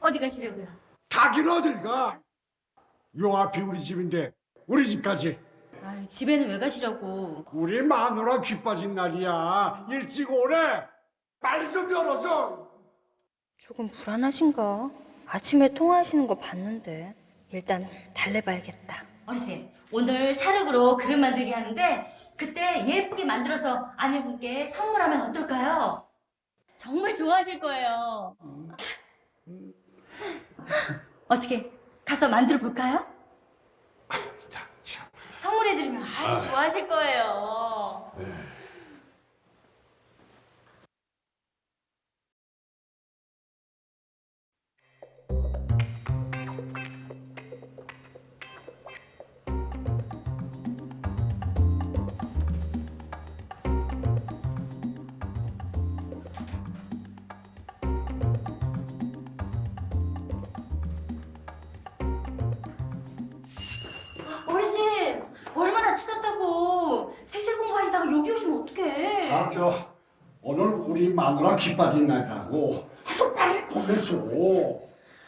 어디 가시려고요? 가긴 어딜 가? 요 앞이 우리 집인데 우리 집까지 아유, 집에는 왜 가시려고? 우리 마누라 귀 빠진 날이야 일찍 오래 빨리 좀 열어줘 조금 불안하신가? 아침에 통화하시는 거 봤는데 일단 달래봐야겠다. 어르신, 오늘 찰흙으로 그릇 만들기 하는데 그때 예쁘게 만들어서 아내분께 선물하면 어떨까요? 정말 좋아하실 거예요. 어떻게 가서 만들어 볼까요? 선물해드리면 아주 좋아하실 거예요. 어 아, 저 오늘 우리 마누라 귀 빠진 날이라고 가서 빨리 보내줘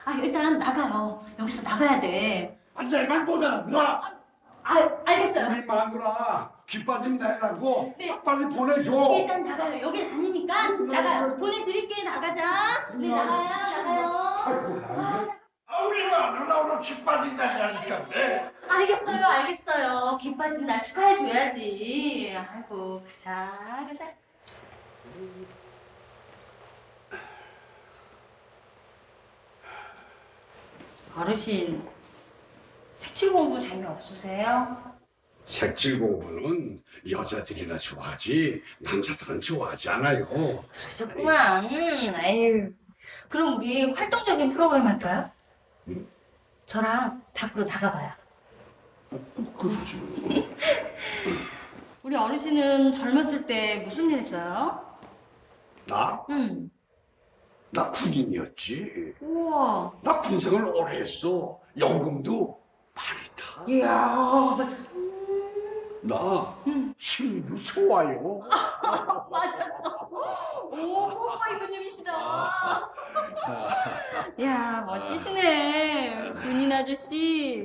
아, 일단 나가요. 여기서 나가야 돼. 아, 내말 못 알아들어 아, 알겠어요. 우리 마누라 귀 빠진 날이라고 네. 빨리 보내줘 일단 나가요. 여긴 아니니까 나가요. 보내드릴게 나가자. 네 나가요 나가요. 아이고, 나 아, 우리 마누라 오늘 귀 빠진 날이라니까 네. 알겠어요 알겠어요. 기 빠진 날 축하해줘야지. 아이고 가자 가자. 어르신 색칠 공부 재미없으세요? 색칠 공부는 여자들이나 좋아하지 남자들은 좋아하지 않아요. 그러셨구만. 음, 아유. 그럼 우리 활동적인 프로그램 할까요? 저랑 밖으로 나가봐요. 그렇죠. 우리 어르신은 젊었을 때 무슨 일 했어요? 나? 응. 나 군인이었지. 우와. 나 군생활 오래 했어. 연금도 많이 타. 이야. 나 힘도 좋아요. 맞았어. 오, 뽀뽀이 근육이시다. 야, 멋지시네. 군인 아저씨.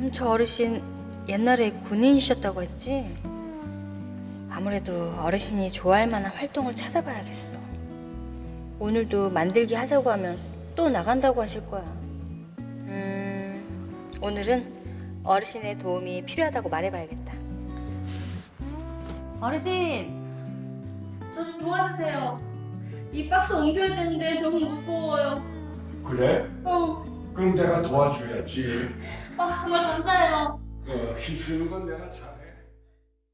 음, 저 어르신 옛날에 군인이셨다고 했지? 아무래도 어르신이 좋아할 만한 활동을 찾아봐야겠어. 오늘도 만들기 하자고 하면 또 나간다고 하실 거야. 음, 오늘은 어르신의 도움이 필요하다고 말해봐야겠다. 어르신, 저 좀 도와주세요. 이 박스 옮겨야 되는데 너무 무거워요. 그래? 어, 그럼 내가 도와줘야지. 아, 정말 감사해요. 어, 힘쓰는 건 내가 잘해.